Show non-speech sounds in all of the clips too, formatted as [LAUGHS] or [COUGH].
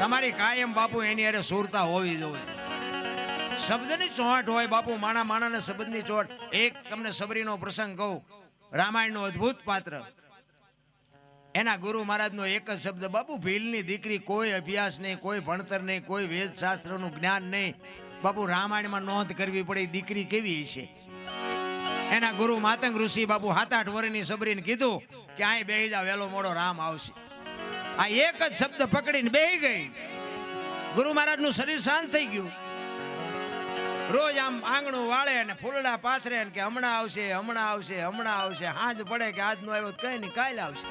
તમારી કાયમ બાપુ એની અરે સુરતા હોવી જોઈએ. શબ્દની ચોટ હોય બાપુ, માણા માણાને શબ્દની ચોંટ. એક તમને સબરીનો પ્રસંગ કહું, રામાયણનો અદ્ભુત પાત્ર. એના ગુરુ મહારાજનો એક જ શબ્દ, બાપુ, ભીલની દીકરી કોઈ અભ્યાસ નહીં, કોઈ ભણતર નહીં, કોઈ વેદશાસ્ત્રનું જ્ઞાન નહીં. બાપુ, રામાયણમાં નોંધ કરવી પડે દીકરી કેવી છે એના ગુરુ માતંગ ઋષિ બાપુ, સાત આઠ વર્ષની સબરીને કીધું કે અહીં બેહી જા વહેલો મોડો રામ આવશે. આ એક જ શબ્દ પકડીને બેહી ગઈ. ગુરુ મહારાજનું શરીર શાંત થઈ ગયું. રોજ આમ આંગણું વાળે અને ફૂલડા પાથરે કે હમણાં આવશે હમણાં આવશે હમણાં આવશે, હાંજ પડે કે આજનો આવ્યો કઈ નહીં, કાલે આવશે.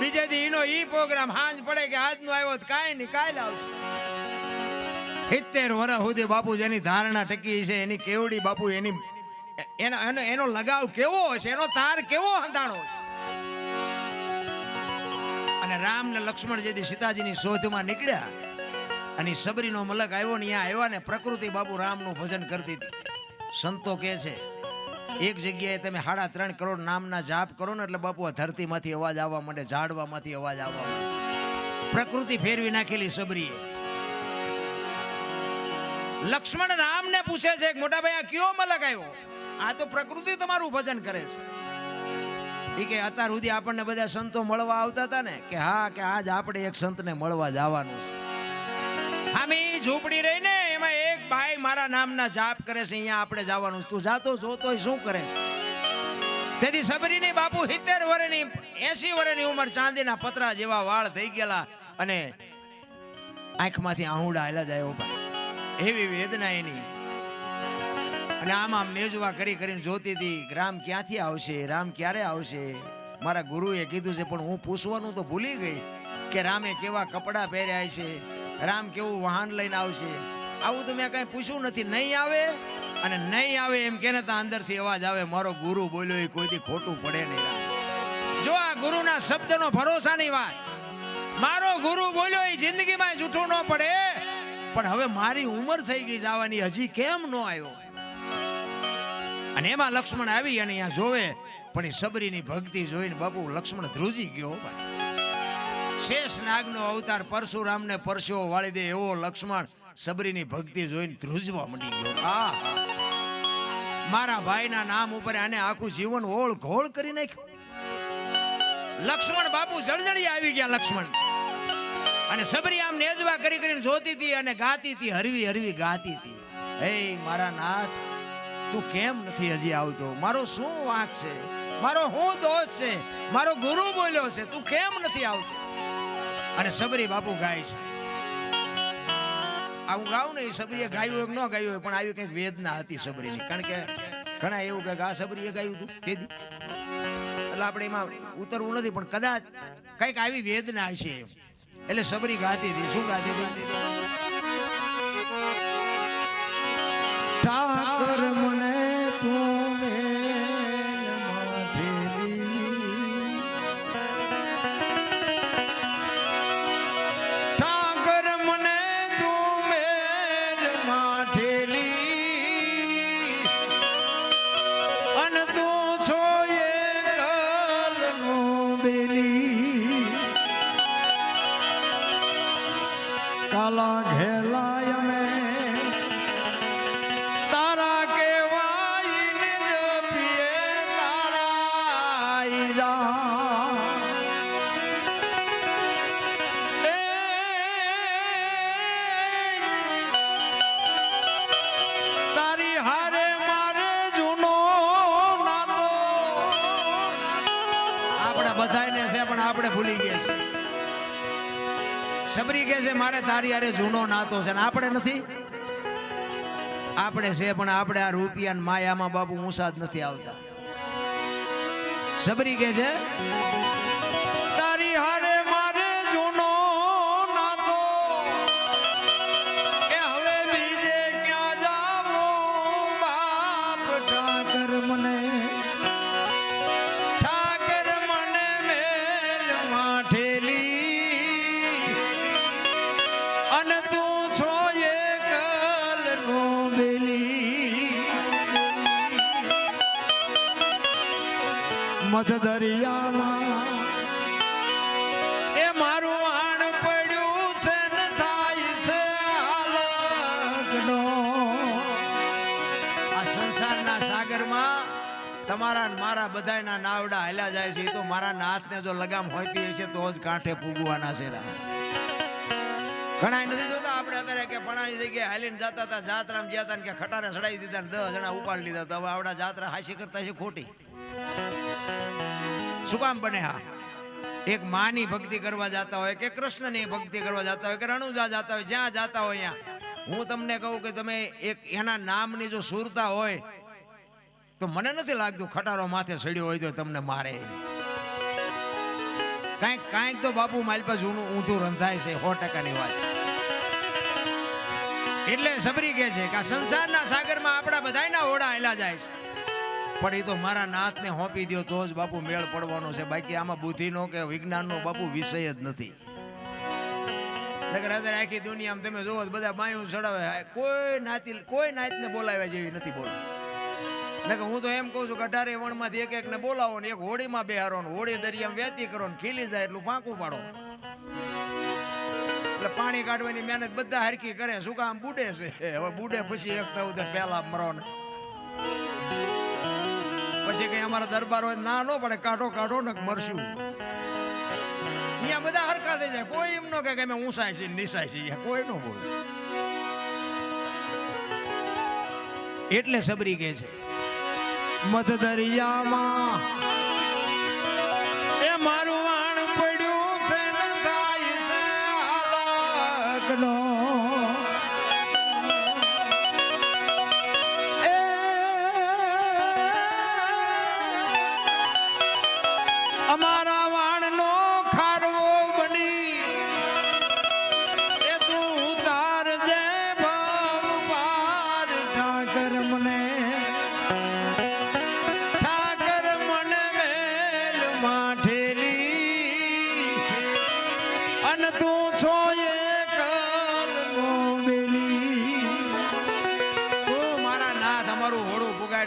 બીજે દી એનો ઈ પ્રોગ્રામ, હાંજ પડે કે આજનો આવ્યો તો કઈ નહીં, કાલે આવશે. સિત્તેર વર્ષ સુધી બાપુ જેની ધારણા ટકી છે, એની કેવડી બાપુ એની, એનો એનો એનો લગાવ કેવો હશે, એનો તાર કેવો હંધાણો છે અને રામ ને લક્ષ્મણ જેથી સીતાજીની શોધમાં નીકળ્યા. અને સબરીનો મલક આવ્યો ને અહીંયા આવ્યા ને પ્રકૃતિ બાપુ રામનું ભજન કરતી હતી. સંતો કહે છે, એક જગ્યાએ તમે સાડા ત્રણ કરોડ નામના જાપ કરો ને એટલે બાપુ આ ધરતીમાંથી અવાજ આવવા માંડે, ઝાડવામાંથી અવાજ આવવા માંડે. પ્રકૃતિ ફેરવી નાખેલી સબરીએ લક્ષ્મણ રામને પૂછે છે મોટા ભાઈ, આ કયો મલક આવ્યો? આ તો પ્રકૃતિ તમારું ભજન કરે છે. કે અત્યાર સુધી આપણને બધા સંતો મળવા આવતા હતા ને, કે હા, કે આજ આપણે એક સંતને મળવા જવાનું છે. હામી ઝૂંપડી રહી ને એમાં એક ભાઈ મારા નામના જાપ કરે છે, અહીંયા આપણે જવાનું તું જાતો જોતો શું કરે છે? તેથી સબરીની બાપુ સિત્તેર વર્ષની એસી વર્ષની ઉંમર ચાંદીના પતરા જેવા વાળ થઈ ગયેલા અને આંખમાંથી આહુડા હેલા જાય એવી વેદના એની. અને આમ આમ નેજવા કરી કરીને જોતી હતી, રામ ક્યાંથી આવશે? રામ ક્યારે આવશે? મારા ગુરુએ કીધું છે, પણ હું પૂછવાનું તો ભૂલી ગઈ કે રામે કેવા કપડાં પહેર્યા છે? રામ કેવું વાહન લઈને આવશે? આવું તો મેં કાંઈ પૂછ્યું નથી. નહીં આવે અને નહીં આવે એમ કે ને ત્યાં અંદરથી અવાજ આવે. મારો ગુરુ બોલ્યો, એ કોઈથી ખોટું પડે નહીં જો આ ગુરુના શબ્દનો ભરોસાની વાત. મારો ગુરુ બોલ્યો, એ જિંદગીમાં જૂઠું ન પડે. પણ હવે મારી ઉંમર થઈ ગઈ, જવાની હજી કેમ ન આવ્યો? અને એમાં લક્ષ્મણ આવી અને અહીંયા જોવે, પણ એ સબરીની ભક્તિ જોઈને બાપુ લક્ષ્મણ ધ્રુજી ગયો. શેષ નાગનો અવતાર પરશુરામને પરસેવો વાળી દે એવો લક્ષ્મણ સબરીની ભક્તિ જોઈને ધ્રુજવા મંડી ગયો. હા. મારા ભાઈના નામ ઉપર આને આખું જીવન ઓળ ઘોળ કરી નાખ્યું. લક્ષ્મણ બાપુ જળજળી આવી ગયા લક્ષ્મણ. અને સબરી આમ નેજવા કરી કરીને જોતી હતી અને ગાતી હતી, હરવી હરવી ગાતી હતી. હે મારા નાથ તું કેમ નથી હજી આવતો? મારો શું વાંક છે? મારો હું દોષ છે? મારો ગુરુ બોલ્યો છે, તું કેમ નથી આવતો? અને સબરી બાપુ ગાય છે. આવું ગાવું ને એ સબરીએ ગાયું એક ન ગાયું હોય, પણ આવી કંઈક વેદના હતી સબરીની. કારણ કે ઘણા એવું કે આ સબરીએ ગાયું હતું તે એટલે આપણે એમાં ઉતરવું નથી, પણ કદાચ કંઈક આવી વેદના હશે એટલે સબરી ગાતી હતી. શું ગાતી હતી? ઘેલાય તારા કેવાઈને તારા ઈજા. તારી હારે મારે જૂનો નાતો આપણે બધાને છે, પણ આપણે ભૂલી ગયા છે સબરી કહે છે, મારે તારી હારે જૂનો નાતો છે ને આપણે નથી. આપણે છે, પણ આપણે આ રૂપિયા માયામાં બાપુ ઊંસા નથી આવતા. સબરી કહે છે, તારી હારે મારે જૂનો નાતો. એ હવે બીજે ક્યાં જાવું બાપ ઠાકર મને? મધ દરિયામાં. એ મારું આણ પડ્યું છે, ને થાય છે આ સંસારના સાગરમાં તમારા મારા બધાના નાવડા હાલ્યા જાય છે, એ તો મારા હાથને જો લગામ હોતી છે તો જ કાંઠે પૂગવાના છે ઘણા નથી જોતા આપણે અત્યારે કે ઘણાની જગ્યાએ હાલીને જતા હતા, જાત્રામાં ગયા હતા કે ખટારા ચડાવી દીધા દસ જણા ઉપાડી લીધા તો હવે આવડા જાત્રા હાસી કરતા છે ખોટી. શું કામ બને હા. એક માની ભક્તિ કરવા જતા હોય કે કૃષ્ણની ભક્તિ કરવા જતા હોય કે રણુજા જતા હોય, જ્યાં જતા હોય ત્યાં. હું તમને કહું કે તમે એક એના નામની જો સુરતા હોય, તો મને નથી લાગતું ખટારો માથે સડ્યો હોય તો તમને મારે. કાંઈક કાંઈક તો બાપુ મારી પાસે જૂનું ઊંધું રંધાય છે, સો ટકાની વાત છે. એટલે સબરી કહે છે કે આ સંસારના સાગરમાં આપણા બધાયના ઓડા હેલા જાય છે. પણ એ તો મારા નાથને હોંપી દો તો જ બાપુ મેળ પડવાનો છે. બાકી આમાં બુદ્ધિનો કે વિજ્ઞાનનો બાપુ વિષય જ નથી. નકર અત્યારે આખી દુનિયામાં તમે જોવો બધા બાયું ચડાવે. કોઈ નાતી, કોઈ નાતને બોલાવ્યા જેવી નથી બોલ. નકર હું તો એમ કહું છું કે અઢારે વણમાંથી એક એકને બોલાવો ને એક હોળીમાં બેહારો ને હોળી દરિયામાં વેતી કરો ને ખીલી જાય એટલું પાંકું પાડો. એટલે પાણી કાઢવાની મહેનત બધા હરખી કરે. શું કામ બુડે છે? હવે બુડે પછી એક થવું તો પહેલા મરો ને. પછી કઈ અમારા દરબાર હોય ના લો પડે, કાઢો કાઢો ને મરશું. અહીંયા બધા હરખા થઈ જાય. કોઈ એમ કે અમે ઊંસાય છે નિસાય છે કોઈ નો બોલે. એટલે સબરી કે છે મધ દરિયામાં એ મારું વાણ પડ્યું છે ને થાય છે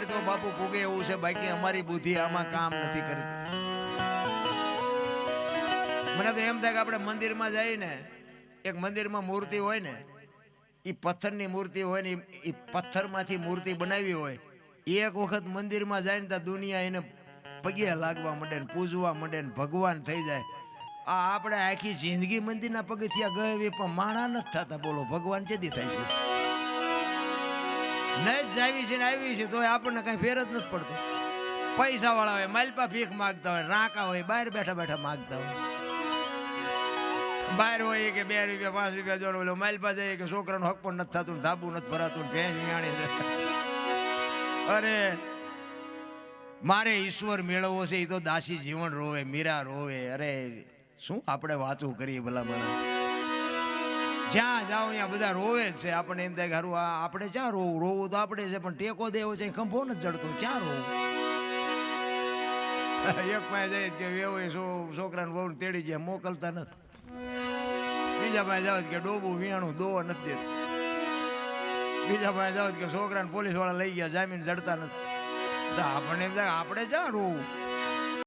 હોડું તો બાપુ પુગે એવું છે, બાકી અમારી બુદ્ધિ આમાં કામ નથી કરતી. મને તો એમ થાય કે આપણે મંદિરમાં જઈને, એક મંદિરમાં મૂર્તિ હોય ને એ પથ્થરની મૂર્તિ હોય ને એ પથ્થરમાંથી મૂર્તિ બનાવી હોય, એક વખત મંદિરમાં જાય ને ત્યાં દુનિયા એને પગે લાગવા માંડે ને, પૂજવા માંડે ને, ભગવાન થઈ જાય. આ આપણે આખી જિંદગી મંદિરના પગથિયા ગયે પણ માણા નથી થતા, બોલો, ભગવાન ચેદી થાય છે? ન જ આવી છે ને આવી છે, તો આપણને કઈ ફેર જ નથી પડતો. પૈસા વાળા હોય માલપા ભીખ માગતા હોય, રાંકા હોય, બહાર બેઠા બેઠા માગતા હોય. બહાર હોય કે બે રૂપિયા, પાંચ રૂપિયા જોડો ઓલો માલપા જાય કે છોકરાનો હક પણ નથી થતું, ધાબુ નથી ભરાતું, ભેંસ વિયાણી. અરે, મારે ઈશ્વર મેળવવો છે એ તો દાસી જીવન રોવે, મીરા રોવે. અરે, શું આપણે વાતું કરીએ ભલા મને જ્યાં જાઓ ત્યાં બધા રોવે જ છે. આપણને એમ થાય કે હારું આપણે ક્યાં રોવું? રોવું તો આપણે છે, પણ ટેકો દેવો છે ખંભો નથી ચડતો. ક્યાં રોવું? [LAUGHS] એક પાસે જઈએ કે શું છોકરાને બહુ તેડી જાય, મોકલતા નથી. બીજા પાસે જાવ કે ડોબું વિયાણું દોવો નથી દેતું. બીજા પાસે જાવ કે છોકરાને પોલીસવાળા લઈ ગયા, જામીન જડતા નથી. આપણને એમ થાય આપણે ક્યાં રોવું?